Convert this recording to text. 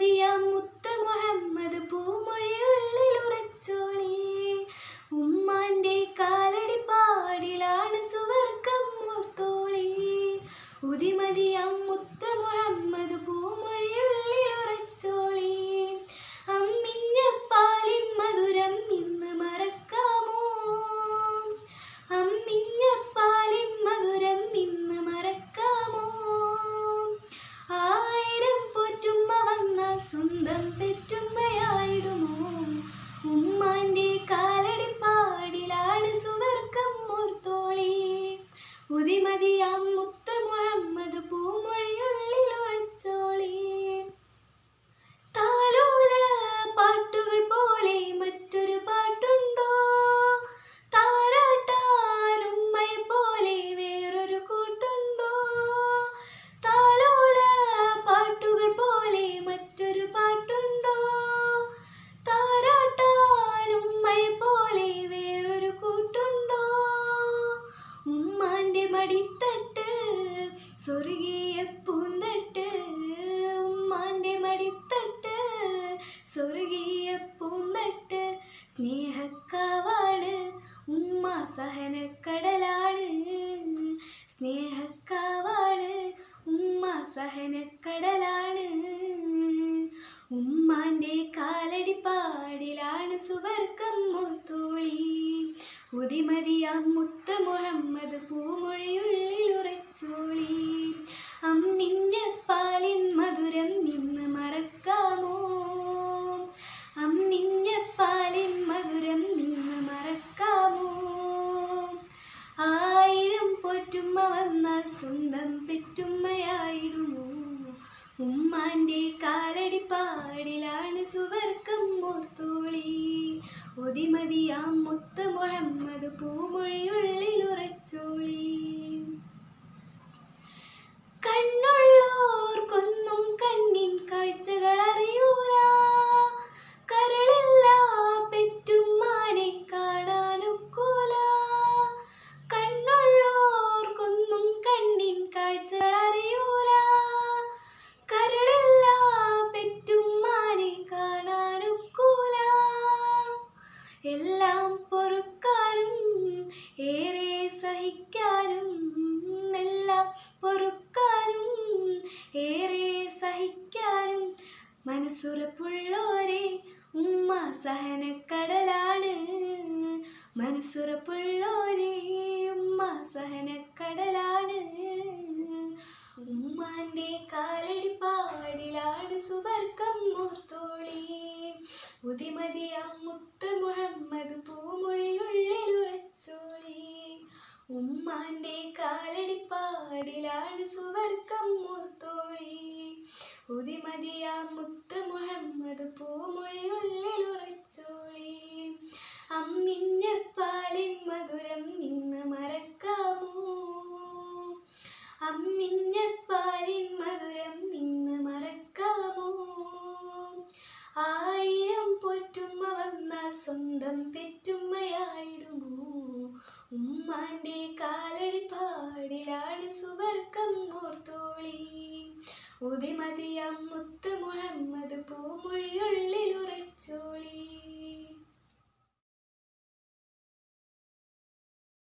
ഉതിമതിയാം മടിത്തട്ട് സ്വർഗീയ പൂന്തട്ട് ഉമ്മാന്റെ മടിത്തട്ട് സ്വർഗീയ പൂന്തട്ട് സ്നേഹക്കാവാണ് ഉമ്മ സഹനക്കടലാണ് സ്നേഹക്കാവാണ് ഉമ്മ സഹനക്കടലാണ് ഉമ്മാന്റെ കാലടി പാടിലാണ് സുവർക്കം മൂത്തോളി ഉതിമതിയാം മുത്ത മുഹമ്മദ് പൂമൊഴിയുള്ളിൽ ഉറച്ചോളി അമ്മിഞ്ഞ പാലിൻ മധുരം നിന്ന് മറക്കാമോ? അമ്മിഞ്ഞ പാലിൻ മധുരം നിന്ന് മറക്കാമോ? ആയിരം പോറ്റുമ്മ വന്നാൽ സ്വന്തം പെറ്റുമ്മയായിടുമോ? ഉമ്മാന്റെ കാലടി പാടിലാണ് സുവർക്കം മോർത്തോളി ഒതിമതിയാം മുത്ത മുഴമ്മത് പൂമൊഴിയുള്ളിൽ ഉറച്ചോളി കണ്ണുള്ളോർക്കൊന്നും കണ്ണിൻ കാഴ്ചകൾ അറിയൂല കരളില്ല പെറ്റുമ്മാനെ കാണാനൊക്കൂല. കണ്ണുള്ളോർക്കൊന്നും കണ്ണിൻ കാഴ്ചകൾ അറിയൂല കരളില്ല എല്ലാം പൊറുക്കാനും ഏറെ സഹിക്കാനും എല്ലാം പൊറുക്കാനും ഏറെ സഹിക്കാനും മനസ്സുറപ്പുള്ളോരെ ഉമ്മ സഹനക്കടലാണ്. മനസ്സുറപ്പുള്ളോരെ ഉമ്മ സഹനക്കടലാണ്. ഉമ്മാന്റെ കാലടി പാടിലാണ് സുവർക്കം മൂർത്തോളി. ഉതിമതിയാം മുത്ത് മുഹമ്മദ് പൂമൊഴിയുള്ളിൽ ഉറച്ചോളി ഉമ്മാന്റെ കാലടിപ്പാടിലാണ് സുവർക്കം മൂർത്തോളി. ഉതിമതിയാം മുത്ത് മുഹമ്മദ് പൂമൊഴിയുള്ളിൽ ഉമ്മാന്റെ കാലടി പാടിലാണ് സുവർക്കം ഓർത്തോളി ഉതിമതിയാം മുത്തുമുഴം